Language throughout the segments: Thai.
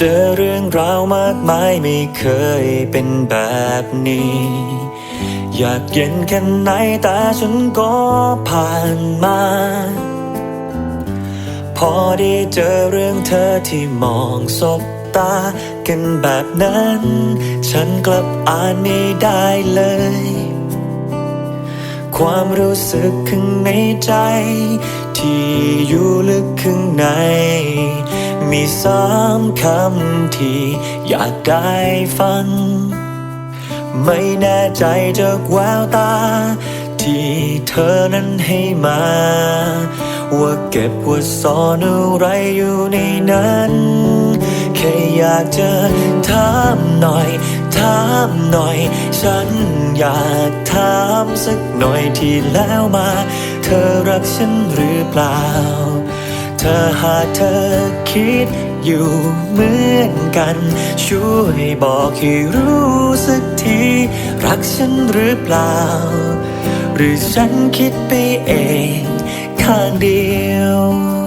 เรื่องราวมากมายไม่เคยเป็นแบบนี้ อยากเย็นแค่ไหนแต่ฉันก็ผ่านมา พอได้เจอเรื่องเธอที่มองสบตากันแบบนั้น ฉันกลับอ่านไม่ได้เลย ความรู้สึกข้างในใจ ที่อยู่ลึกข้างใน มีสามคำที่อยากได้ฟัง ไม่แน่ใจจากแววตา ที่เธอนั้นให้มา ว่าเก็บว่าซ่อนอะไรอยู่ในนั้น แค่อยากจะถามหน่อย ถามหน่อย ฉันอยากถามสักหน่อยที่แล้วมา เธอรักฉันหรือเปล่า เธอหากเธอคิดอยู่เหมือนกัน ช่วยบอกให้รู้สักที รักฉันหรือเปล่า หรือฉันคิดไปเอง ข้างเดียว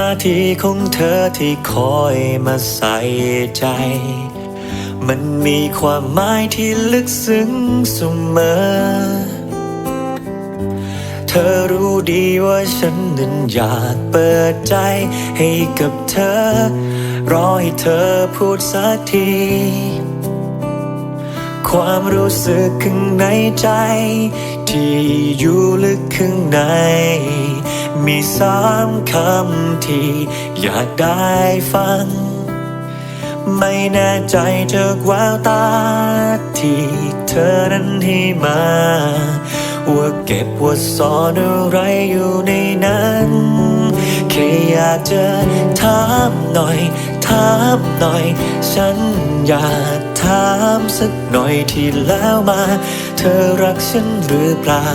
ท่าทีของเธอที่คอยมาใส่ใจ มันมีความหมายที่ลึกซึ้งเสมอ เธอรู้ดีว่าฉันนั้นอยากเปิดใจให้กับเธอ รอให้เธอพูดสักทีความรู้สึกข้างในใจ ที่อยู่ลึกข้างใน มีสามคำที่อยากได้ฟัง ไม่แน่ใจจากแววตาที่เธอนั้นให้มา ว่าเก็บว่าซ่อนอะไรอยู่ในนั้นแค่อยากจะถามหน่อย ถามหน่อย ฉันอยากถามสักหน่อยที่แล้วมา เธอรักฉันหรือเปล่า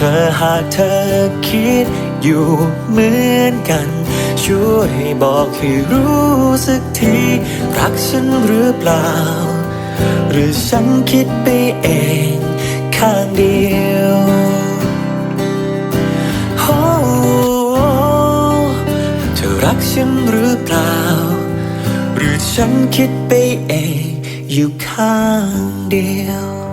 ธอหากเธอคิดอยู่เหมือนกัน ช่วยบอกให้รู้สักที รักฉันหรือเปล่า หรือฉันคิดไปเองข้างเดียวโอ้เธอรักฉันหรือเปล่า หรือฉันคิดไปเองอยู่ข้างเดียว